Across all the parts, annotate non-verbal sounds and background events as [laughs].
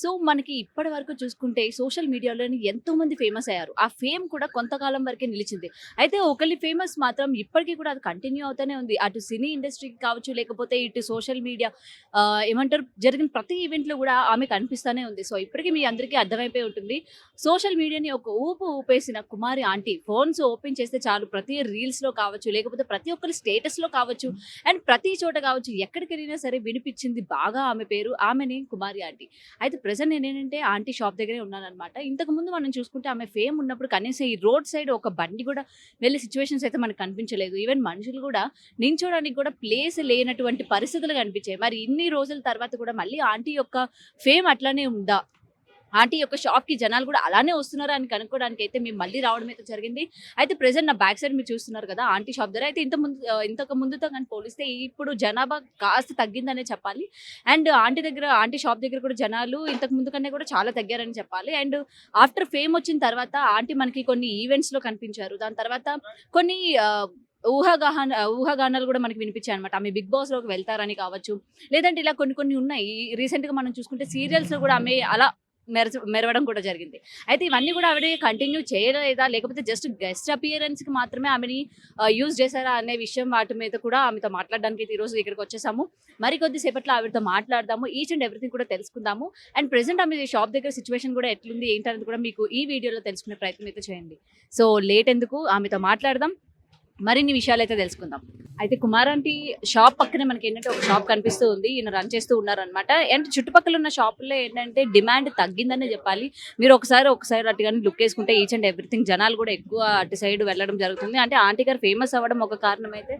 So మనకి ఇప్పటి వరకు చూసుకుంటే సోషల్ మీడియాలోని ఎంతో మంది ఫేమస్ అయ్యారు. ఆ ఫేమ్ కూడా కొంతకాలం వరకే నిలిచింది. అయితే ఒకరి ఫేమస్ మాత్రం ఇప్పటికీ కూడా అది కంటిన్యూ అవుతూనే ఉంది. అటు సినీ ఇండస్ట్రీకి కావచ్చు లేకపోతే ఇటు సోషల్ మీడియా ఏమంటారు జరిగిన ప్రతి ఈవెంట్లో కూడా ఆమె కనిపిస్తూనే ఉంది. సో ఇప్పటికీ మీ అందరికీ అర్థమైపోయి ఉంటుంది. సోషల్ మీడియాని ఒక ఊపు ఊపేసిన కుమారి ఆంటీ ఫోన్స్ ఓపెన్ చేస్తే చాలు ప్రతి రీల్స్లో కావచ్చు లేకపోతే ప్రతి ఒక్కరి స్టేటస్లో కావచ్చు అండ్ ప్రతి చోట కావచ్చు ఎక్కడికి వెళ్ళినా సరే వినిపించింది బాగా ఆమె పేరు ఆమెని కుమారి ఆంటీ. అయితే ప్రజెంట్ నేను ఏంటంటే ఆంటీ షాప్ దగ్గరే ఉన్నానన్నమాట. ఇంతకు ముందు మనం చూసుకుంటే ఆమె ఫేమ్ ఉన్నప్పుడు కనీసం ఈ రోడ్ సైడ్ ఒక బండి కూడా వెళ్ళే సిచ్యువేషన్స్ అయితే మనకు కనిపించలేదు. ఈవెన్ మనుషులు కూడా నించోడానికి కూడా ప్లేస్ లేనటువంటి పరిస్థితులు కనిపించాయి. మరి ఇన్ని రోజుల తర్వాత కూడా మళ్ళీ ఆంటీ యొక్క ఫేమ్ అట్లానే ఉందా? ఆంటీ యొక్క షాప్కి జనాలు కూడా అలానే వస్తున్నారా అని కనుక్కోవడానికి అయితే మేము మళ్ళీ రావడం అయితే జరిగింది. అయితే ప్రెసెంట్ నా బ్యాక్ సైడ్ మీరు చూస్తున్నారు కదా ఆంటీ షాప్ దగ్గర. అయితే ఇంత ముందు ఇంతకు ముందుతో కానీ పోలిస్తే ఇప్పుడు జనాభా కాస్త తగ్గిందనే చెప్పాలి. అండ్ ఆంటీ దగ్గర ఆంటీ షాప్ దగ్గర కూడా జనాలు ఇంతకు ముందు కన్నా కూడా చాలా తగ్గారని చెప్పాలి. అండ్ ఆఫ్టర్ ఫేమ్ వచ్చిన తర్వాత ఆంటీ మనకి కొన్ని ఈవెంట్స్లో కనిపించారు. దాని తర్వాత కొన్ని ఊహాగాహన ఊహాగానాలు కూడా మనకి వినిపించాయి అనమాట ఆమె బిగ్ బాస్లోకి వెళ్తారని కావచ్చు. లేదంటే ఇలా కొన్ని కొన్ని ఉన్నాయి. రీసెంట్గా మనం చూసుకుంటే సీరియల్స్లో కూడా ఆమె అలా మెరచ మెరవడం కూడా జరిగింది. అయితే ఇవన్నీ కూడా ఆవిడ కంటిన్యూ చేయలేదా? లేకపోతే జస్ట్ గెస్ట్ అపియరెన్స్కి మాత్రమే ఆమెని యూజ్ చేశారా అనే విషయం వాటి మీద కూడా ఆమెతో మాట్లాడడానికి అయితే ఈరోజు ఇక్కడికి వచ్చేసాము. మరి కొద్దిసేపట్లో ఆవిడతో మాట్లాడదాము. ఈచ్ అండ్ ఎవ్రీథింగ్ కూడా తెలుసుకుందాము. అండ్ ప్రెసెంట్ ఆమె షాప్ దగ్గర సిచ్యువేషన్ కూడా ఎట్లుంది ఏంటనేది కూడా మీకు ఈ వీడియోలో తెలుసుకునే ప్రయత్నం అయితే చేయండి. సో లేట్ ఎందుకు? ఆమెతో మాట్లాడదాం. మరిన్ని విషయాలు అయితే తెలుసుకుందాం. అయితే కుమార్ అంటే షాప్ పక్కనే మనకి ఏంటంటే ఒక షాప్ కనిపిస్తూ ఉంది. ఈయన రన్ చేస్తూ ఉన్నారనమాట అండ్ చుట్టుపక్కల ఉన్న షాపుల్లో ఏంటంటే డిమాండ్ తగ్గిందనే చెప్పాలి. మీరు ఒకసారి ఒకసారి అటుగానే లుక్ వేసుకుంటే ఈచ్ అండ్ ఎవ్రీథింగ్ జనాలు కూడా ఎక్కువ అటు సైడ్ వెళ్ళడం జరుగుతుంది. అంటే ఆంటీ గారు ఫేమస్ అవ్వడం ఒక కారణం అయితే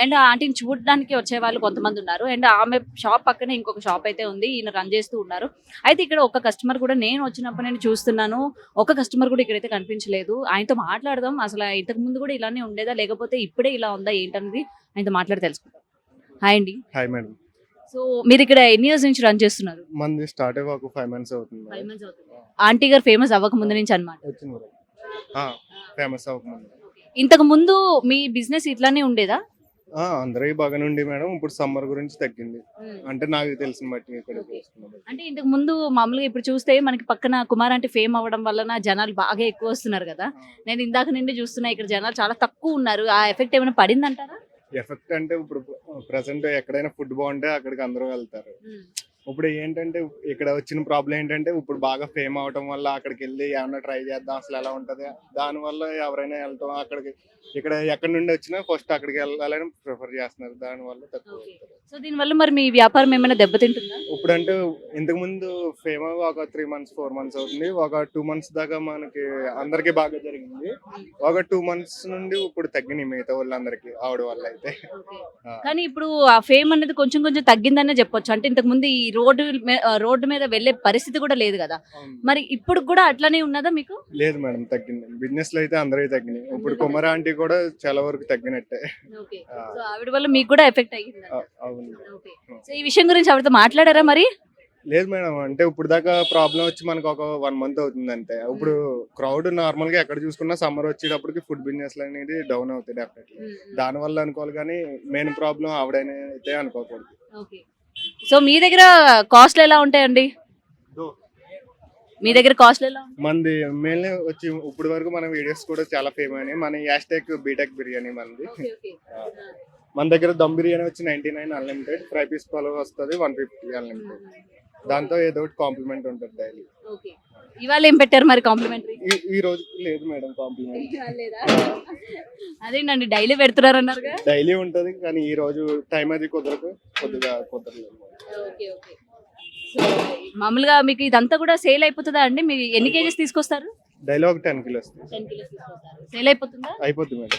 అండ్ ఆంటీని చూడడానికి వచ్చే వాళ్ళు కొంతమంది ఉన్నారు. అండ్ ఆమె షాప్ పక్కనే ఇంకొక షాప్ అయితే ఉంది. ఈయన రన్ చేస్తూ ఉన్నారు. అయితే ఇక్కడ ఒక కస్టమర్ కూడా నేను వచ్చినప్పుడు నేను చూస్తున్నాను. ఒక కస్టమర్ కూడా ఇక్కడైతే కనిపించలేదు. ఆయనతో మాట్లాడదాం. అసలు ఇంతకు ముందు కూడా ఇలానే ఉండేదా? లేకపోతే ఇప్పుడే ఇలా ఉందా? ఏంటనేది ఆయనతో మాట్లాడి తెలుసుకుందాం. హాయ్ అండి. హాయ్ మేడం సో మీరు ఇక్కడ ఎన్ని ఇయర్స్ నుంచి రన్ చేస్తున్నారు? మంది స్టార్ట్ అయ్యి ఒక ఫైవ్ మంత్స్ అవుతుంది ఫైవ్. మంత్స్ అవుతుంది. ఆంటీ గారు ఫేమస్ అవ్వక ముందు నుంచి అనమాట ఫేమస్ అవ్వకముందు ఇంతకు ముందు మీ బిజినెస్ ఇట్లానే ఉండేదా? అందరికీ బాగానే ఉండి మేడం. ఇప్పుడు సమ్మర్ గురించి తగ్గింది. అంటే నాకు తెలిసిన బట్టి ఇక్కడ అంటే ఇంతకు ముందు మామూలుగా ఇప్పుడు చూస్తే మనకి పక్కన కుమార్ అంటే ఫేమ్ అవ్వడం వలన జనాలు బాగా ఎక్కువ వస్తున్నారు కదా. నేను ఇందాక నుండి చూస్తున్నా ఇక్కడ జనాలు చాలా తక్కువ ఉన్నారు. ఆ ఎఫెక్ట్ ఏమైనా పడిందంటారా? ఎఫెక్ట్ అంటే ఇప్పుడు ప్రజెంట్ ఎక్కడైనా ఫుడ్ బాగుంటే అక్కడికి అందరూ వెళ్తారు. ఇప్పుడు ఏంటంటే ఇక్కడ వచ్చిన ప్రాబ్లం ఏంటంటే ఇప్పుడు బాగా ఫేమ్ అవటం వల్ల అక్కడికి వెళ్ళి ఏమన్నా ట్రై చేద్దాం అసలు ఎలా ఉంటది? దాని వల్ల ఎవరైనా వెళ్తాం అక్కడికి ఇక్కడ ఎక్కడి నుండి వచ్చినా ఫస్ట్ అక్కడికి వెళ్ళాలని ప్రిఫర్ చేస్తున్నారు. దాని వల్ల తక్కువ. సో దీనివల్ల మరి మీ వ్యాపారం ఏమైనా దెబ్బతింటుందా? ఇప్పుడు అంటే ఇంతకు ముందు ఫేమ్ ఒక త్రీ మంత్స్ ఫోర్ మంత్స్ అవుతుంది. ఒక టూ మంత్స్ దాకా మనకి అందరికి బాగా జరిగింది. ఒక టూ మంత్స్ నుండి ఇప్పుడు తగ్గినాయి మిగతా వాళ్ళందరికీ ఆవిడ వల్ల అయితే. కానీ ఇప్పుడు ఆ ఫేమ్ అనేది కొంచెం కొంచెం తగ్గిందనే చెప్పొచ్చు. అంటే ఇంతకు ముందు ఈ రోడ్డు రోడ్డు మీద వెళ్ళే పరిస్థితి కూడా లేదు కదా. మరి ఇప్పుడు కూడా అట్లానే ఉన్నదా మీకు? లేదు మేడం తగ్గింది. బిజినెస్లో అయితే అందరికీ తగ్గినాయి. ఇప్పుడు కుమార ఆంటీ కూడా చాలా వరకు తగ్గినట్టే. సో ఆవిడ వల్ల మీకు కూడా ఎఫెక్ట్ అయ్యింది? సో ఈ విషయం గురించి ఆవిడతో మాట్లాడారా మరి? లేదు మేడం అంటే ఇప్పుడు దాకా ప్రాబ్లం వచ్చి మనకు ఒక వన్ మంత్ అవుతుంది అంతే ఇప్పుడు క్రౌడ్ నార్మల్గా ఎక్కడ చూసుకున్నా సమ్మర్ వచ్చేటప్పటికి ఫుడ్ బిజినెస్ అనేది డౌన్ అవుతాయి డెఫినెట్లీ. దాని వల్ల అనుకోవాలి కానీ మెయిన్ ప్రాబ్లం ఆవిడనే అయితే అనుకోకూడదు. సో మీ దగ్గర కాస్ట్లు ఎలా ఉంటాయండి? మీ దగ్గర కాస్ట్లు ఎలా మంది మెయిన్ వచ్చి ఇప్పుడు వరకు మన వీడియోస్ కూడా చాలా ఫేమ్ అయినాయి. మన యాస్టెక్ బీటెక్ బిర్యానీ ఓకే మన దగ్గర దమ్ బిర్యానీ వచ్చి ninety nine unlimited fry piece pulao వస్తుంది వన్ ఫిఫ్టీ అన్లిమిటెడ్ దాంతో ఏదో ఒకటి కాంప్లిమెంట్ ఉంటుంది డైలీ ఇవాళ ఏం పెట్టారు మరి కాంప్లిమెంటరీ? ఈ రోజు లేదు మేడం కాంప్లిమెంట్ అదేనండి డైలీ పెడుతున్నారు అన్నారుగా. డైలీ ఉంటది కానీ ఈ రోజు టైం అది కుదరకు కొద్దిగా కుదరలేదు ఓకే ఓకే. సో మామూలుగా మీకు ఇదంతా కూడా సేల్ అయిపోతుందా అండి? మీరు ఎన్ని కేజీస్ తీసుకొస్తారు? డైలీ ఒక టెన్ కిలోస్ టెన్ కిలోస్ తీసుకొస్తారు. సేల్ అయిపోతుందా? అయిపోద్ది మేడం.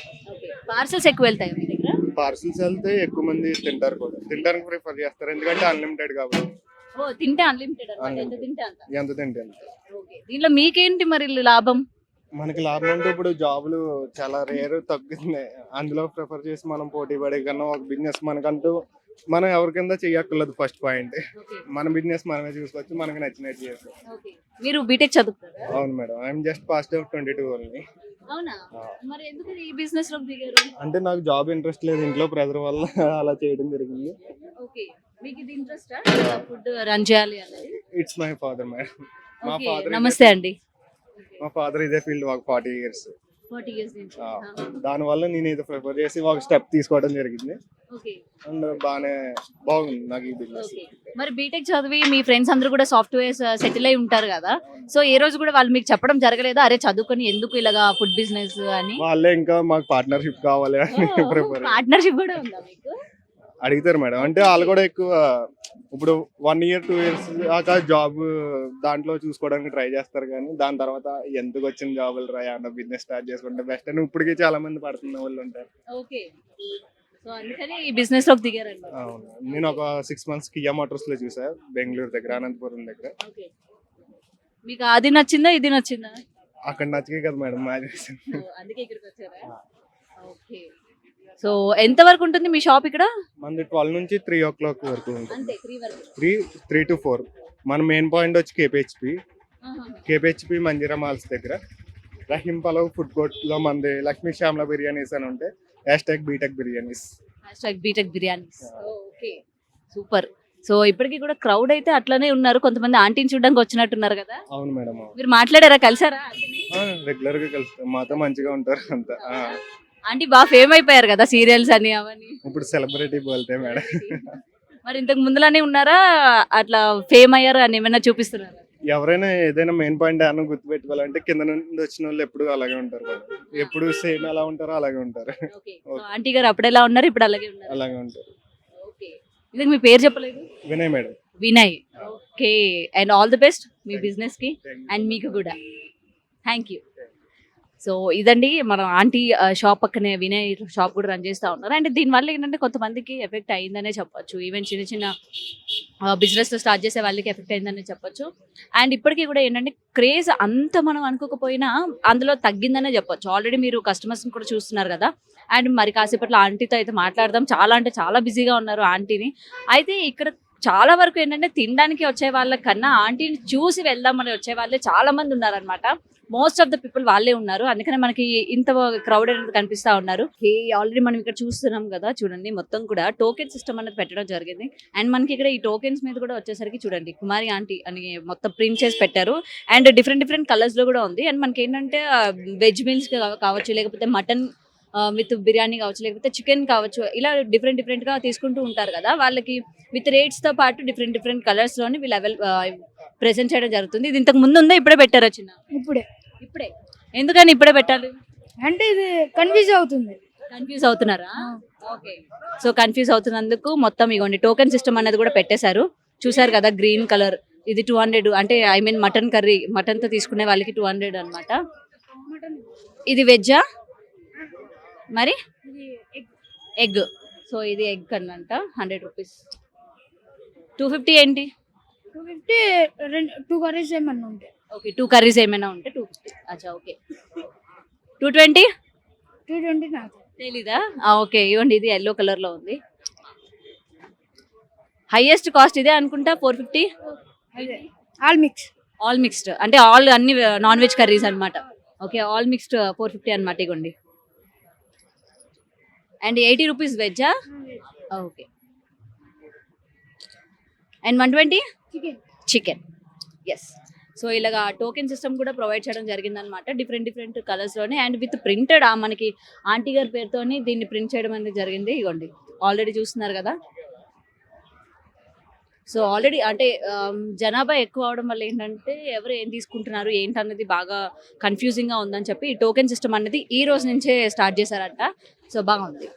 పార్సల్స్ ఎక్కువ వెళ్తాయి మీ దగ్గర? పార్సిల్స్ వెళ్తే ఎక్కువ మంది తింటారు కూడా. తినడానికి ప్రిఫర్ చేస్తారు ఎందుకంటే అన్లిమిటెడ్ కాబట్టి. ఓ తింటే అన్లిమిటెడ్ అన్నమాట. ఎంత Unlimited. తింటే అంత? ఎంత తింటే అంత. ఓకే. దీనిలో మీకేంటి మరి లాభం? మనకి లాభం అంటే ఇప్పుడు జాబులు చాలా రేర్ తగ్గుతున్నాయి. అందులో ప్రిఫర్ చేసి మనం పోటీ పడే కన్నా ఒక బిజినెస్ మనకంటూ మనం ఎవరి కింద చెయ్యక్కర్లేదు ఫస్ట్ పాయింట్ మన బిజినెస్ మనమే చూసుకోవచ్చు మనకి నచ్చినట్టు చేసుకోవచ్చు ఓకే. మీరు బీటెక్ చదువుతారా? అవును madam. I'm just passed out twenty two only అంటే నాకు జాబ్ ఇంట్రెస్ట్ లేదు. ఇంట్లో ప్రెజర్ వల్ల [laughs] అలా చేయడం జరిగింది. మీకు ఇది ఇంట్రెస్ట్ ఫుడ్ రన్ చేయాలి అనేది? ఇట్స్ మై ఫాదర్ మేడం మా Okay, ఫాదర్ నమస్తే అండి. మా ఫాదర్ ఇదే ఫీల్డ్ ఒక ఫార్టీ ఇయర్స్ ఫార్టీ ఇయర్స్ నుంచి. దాని వల్ల నేను ఇది ప్రిఫర్ చేసి ఒక స్టెప్ తీసుకోవడం జరిగింది. ఓకే. అండ్ బాగానే బాగుంది నాకు ఈ బిజినెస్ ఓకే. మరి బీటెక్ చదివి మీ ఫ్రెండ్స్ అందరూ కూడా సాఫ్ట్వేర్ సెటిల్ అయి ఉంటారు కదా? సో ఏ రోజు కూడా వాళ్ళు మీకు చెప్పడం జరగలేదా? అరే చదువుకొని ఎందుకు ఇలాగా ఫుడ్ బిజినెస్ అని? వాళ్ళే ఇంకా మాకు పార్ట్నర్షిప్ కావాలి అని ప్రిఫర్ పార్ట్నర్షిప్ కూడా ఉందా మీకు? అడుగుతారు మేడం. అంటే వాళ్ళు కూడా ఎక్కువ ఇప్పుడు వన్ ఇయర్ టూ ఇయర్స్ దాకా జాబ్ దాంట్లో చూసుకోవడానికి ట్రై చేస్తారు కానీ దాని తర్వాత ఎందుకు వచ్చిన జాబులు రా అన్న బిజినెస్ స్టార్ట్ చేసుకుంటే బెస్ట్ అని ఇప్పటికీ చాలా మంది పడుతున్న వాళ్ళు ఉంటారు. ఓకే సో అందుకని ఈ బిజినెస్లోకి దిగారన్నమాట అవును. నేను ఒక సిక్స్ మంత్స్ కియా మోటార్స్లో చూసా బెంగళూరు దగ్గర అనంతపురం దగ్గర. ఓకే మీకు అది నచ్చిందా ఇది నచ్చిందా? అక్కడ నచ్చకే కదా మేడం మా సో అందుకే ఇక్కడికి వచ్చారా? ఓకే సో ఎంత వరకు ఉంటుంది మీ షాప్ ఇక్కడ? మనది ట్వెల్వ్ నుంచి త్రీ ఓ క్లాక్ వరకు ఉంటుంది. Three three two four. మన మెయిన్ పాయింట్ వచ్చి కేపిహెచ్పి కేపిహెచ్పి మంజీరా మాల్స్ దగ్గర. రహీం పలవ్ ఫుడ్ కోర్ట్లో మంది లక్ష్మీ శ్యామల బిర్యానీస్ అని ఉంటే hashtag BTech biryanis. Hash BTech biryani okay. Super. So ఇప్పటికీ కూడా క్రౌడ్ అయితే అట్లనే ఉన్నారు. కొంతమంది ఆంటీని చూడడానికి వచ్చినట్టున్నారు కదా. అవును మేడం మీరు మాట్లాడారా? కలిసారా రెగ్యులర్గా కలుస్తాం. మాతో మంచిగా ఉంటారు అంతా. ఆంటీ బాగా ఫేమ్ అయిపోయారు కదా సీరియల్స్ అని అవన్నీ. ఇప్పుడు సెలబ్రిటీ బోల్తే మేడం. మరి ఇంతకు ముందులానే ఉన్నారా? అట్లా ఫేమ్ అయ్యారు అని ఏమైనా చూపిస్తున్నారా? ఎవరైనా ఏదైనా మెయిన్ పాయింట్ ఏమైనా గుర్తుపెట్టుకోవాలంటే కింద నుండి వచ్చిన వాళ్ళు ఎప్పుడు అలాగే ఉంటారు మేడం. ఎప్పుడు సేమ్ ఎలా ఉంటారో అలాగే ఉంటారు. ఆంటీ గారు అప్పుడు ఎలా ఉన్నారు ఇప్పుడు అలాగే ఉన్నారు? అలాగే ఉంటారు. ఓకే. ఇది మీ పేరు చెప్పలేదు? Vinay madam. Vinay. Okay. And all the best మీ బిజినెస్కి. అండ్ మీకు కూడా. థ్యాంక్ యూ సో ఇదండి మన ఆంటీ షాప్ పక్కనే వినయ్ షాప్ కూడా రన్ చేస్తూ ఉన్నారు. అండ్ దీనివల్ల ఏంటంటే కొంతమందికి ఎఫెక్ట్ అయిందనే చెప్పొచ్చు. ఈవెన్ చిన్న చిన్న బిజినెస్ స్టార్ట్ చేసే వాళ్ళకి ఎఫెక్ట్ అయిందనే చెప్పొచ్చు. అండ్ ఇప్పటికీ కూడా ఏంటంటే క్రేజ్ అంత మనం అనుకోకపోయినా అందులో తగ్గిందనే చెప్పొచ్చు. ఆల్రెడీ మీరు కస్టమర్స్ని కూడా చూస్తున్నారు కదా. అండ్ మరి కాసేపట్లో ఆంటీతో అయితే మాట్లాడదాం. చాలా అంటే చాలా బిజీగా ఉన్నారు ఆంటీని. అయితే ఇక్కడ చాలా వరకు ఏంటంటే తినడానికి వచ్చే వాళ్ళ కన్నా ఆంటీని చూసి వెళ్దామని వచ్చే వాళ్ళే చాలా మంది ఉన్నారనమాట మోస్ట్ ఆఫ్ ద పీపుల్ వాళ్ళే ఉన్నారు. అందుకనే మనకి ఇంత క్రౌడ్ అనేది కనిపిస్తా ఉన్నారు. ఆల్రెడీ మనం ఇక్కడ చూస్తున్నాం కదా చూడండి మొత్తం కూడా టోకెన్ సిస్టమ్ అనేది పెట్టడం జరిగింది. అండ్ మనకి ఇక్కడ ఈ టోకెన్స్ మీద కూడా వచ్చేసరికి చూడండి కుమారి ఆంటీ అని మొత్తం ప్రింట్ చేసి పెట్టారు. అండ్ డిఫరెంట్ డిఫరెంట్ కలర్స్లో కూడా ఉంది. అండ్ మనకి ఏంటంటే వెజ్ మీల్స్ కావచ్చు లేకపోతే మటన్ విత్ బిర్యానీ కావచ్చు లేకపోతే చికెన్ కావచ్చు ఇలా డిఫరెంట్ డిఫరెంట్గా తీసుకుంటూ ఉంటారు కదా. వాళ్ళకి విత్ రేట్స్తో పాటు డిఫరెంట్ డిఫరెంట్ కలర్స్లోని వీళ్ళు అవైల్ ప్రెసెంట్ చేయడం జరుగుతుంది. ఇది ఇంతకు ముందు ఉందా ఇప్పుడే పెట్టారు చిన్న? ఇప్పుడే. ఇప్పుడే. ఎందుకని ఇప్పుడే పెట్టాలి? అంటే ఇది కన్ఫ్యూజ్ అవుతుంది. కన్ఫ్యూజ్ అవుతున్నారా? ఓకే సో కన్ఫ్యూజ్ అవుతున్నందుకు మొత్తం ఇగోండి టోకెన్ సిస్టమ్ అనేది కూడా పెట్టేశారు. చూసారు కదా గ్రీన్ కలర్ ఇది టూ హండ్రెడ్ అంటే ఐ మీన్ మటన్ కర్రీ మటన్తో తీసుకునే వాళ్ళకి టూ హండ్రెడ్ అనమాట ఇది వెజ్జా మరి? ఎగ్. సో ఇది ఎగ్ అన్నంట హండ్రెడ్ రూపీస్. టూ ఫిఫ్టీ ఏంటి? టూ ఫిఫ్టీ రెండు టూ కర్రీస్ ఏమన్నా ఉంటాయి ఓకే టూ కర్రీస్ ఏమైనా ఉంటే టూ ఫిఫ్టీ. అచ్చా okay. Two twenty? Two twenty నాకు తెలీదా? ఓకే ఇవ్వండి ఇది ఎల్లో కలర్లో ఉంది. హైయెస్ట్ కాస్ట్ ఇదే అనుకుంటా four fifty all mix all mixed అంటే ఆల్ అన్ని నాన్ వెజ్ కర్రీస్ అన్నమాట. Okay all mixed four fifty అనమాట ఇగోండి and eighty rupees వెజ్జా? Okay. And one twenty? Chicken yes so ఇలాగా టోకెన్ సిస్టమ్ కూడా ప్రొవైడ్ చేయడం జరిగిందనమాట డిఫరెంట్ డిఫరెంట్ కలర్స్లోనే అండ్ విత్ ప్రింటెడ్ మనకి ఆంటీ గారి పేరుతోని దీన్ని ప్రింట్ చేయడం అనేది జరిగింది. ఇగోండి. ఆల్రెడీ చూస్తున్నారు కదా? సో ఆల్రెడీ అంటే జనాభా ఎక్కువ అవడం వల్ల ఏంటంటే ఎవరు ఏం తీసుకుంటున్నారు ఏంటన్నది బాగా కన్ఫ్యూజింగ్గా ఉందని చెప్పి ఈ టోకెన్ సిస్టమ్ అనేది ఈ రోజు నుంచే స్టార్ట్ చేశారంట. సో బాగుంది.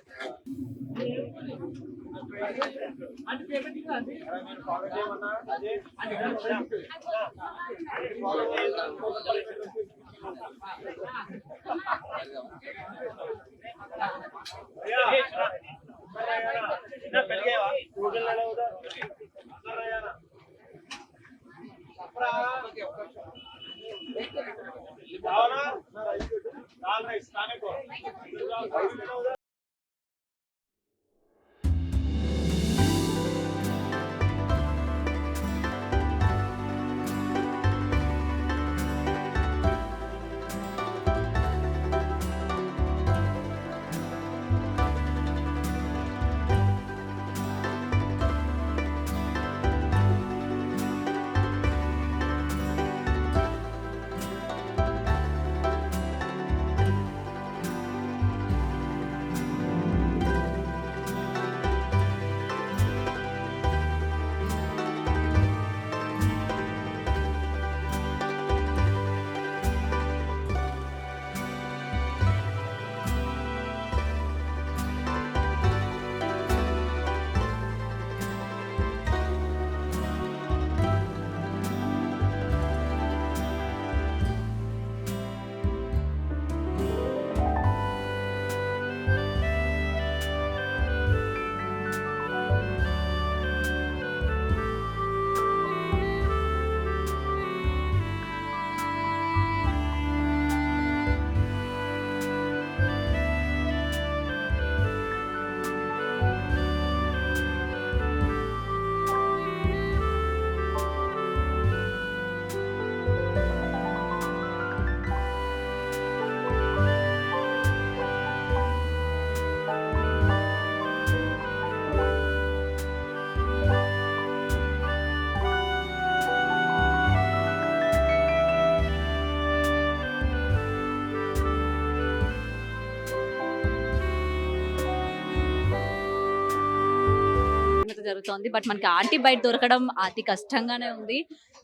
జరుగుతోంది. బట్ మనకి ఆంటీ బయట దొరకడం అతి కష్టంగానే ఉంది.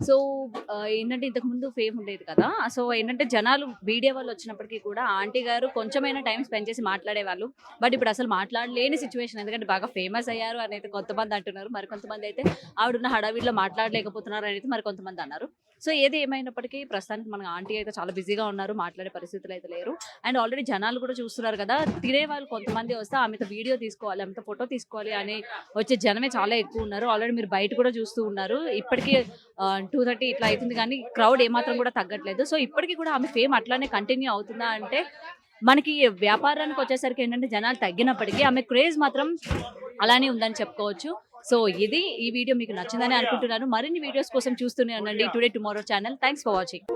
సో ఏంటంటే ఇంతకు ముందు ఫేమ్ ఉండేది కదా. సో ఏంటంటే జనాలు మీడియా వాళ్ళు వచ్చినప్పటికీ కూడా ఆంటీ గారు కొంచెమైనా టైం స్పెండ్ చేసి మాట్లాడేవాళ్ళు. బట్ ఇప్పుడు అసలు మాట్లాడలేని సిచ్యువేషన్. ఎందుకంటే బాగా ఫేమస్ అయ్యారు అని అయితే కొంతమంది అంటున్నారు. మరి కొంతమంది అయితే ఆవిడున్న హడావిడిలో మాట్లాడలేకపోతున్నారు అని అయితే మరి కొంతమంది అన్నారు. సో ఏది ఏమైనప్పటికీ ప్రస్తుతానికి మన ఆంటీ అయితే చాలా బిజీగా ఉన్నారు మాట్లాడే పరిస్థితులు అయితే లేరు. అండ్ ఆల్రెడీ జనాలు కూడా చూస్తున్నారు కదా తినే వాళ్ళు కొంతమంది వస్తే ఆమెతో వీడియో తీసుకోవాలి ఆమెతో ఫోటో తీసుకోవాలి అని వచ్చే జనమే చాలా ఎక్కువ ఉన్నారు. ఆల్రెడీ మీరు బయట కూడా చూస్తూ ఉన్నారు. ఇప్పటికీ టూ థర్టీ ఇట్లా అవుతుంది కానీ క్రౌడ్ ఏమాత్రం కూడా తగ్గట్లేదు. సో ఇప్పటికీ కూడా ఆమె ఫేమ్ అట్లానే కంటిన్యూ అవుతుందా అంటే మనకి వ్యాపారానికి వచ్చేసరికి ఏంటంటే జనాలు తగ్గినప్పటికీ ఆమె క్రేజ్ మాత్రం అలానే ఉందని చెప్పుకోవచ్చు. సో ఇది ఈ వీడియో మీకు నచ్చిందని అనుకుంటున్నాను. మరిన్ని వీడియోస్ కోసం చూస్తూనే ఉండండి. Today tomorrow channel thanks for watching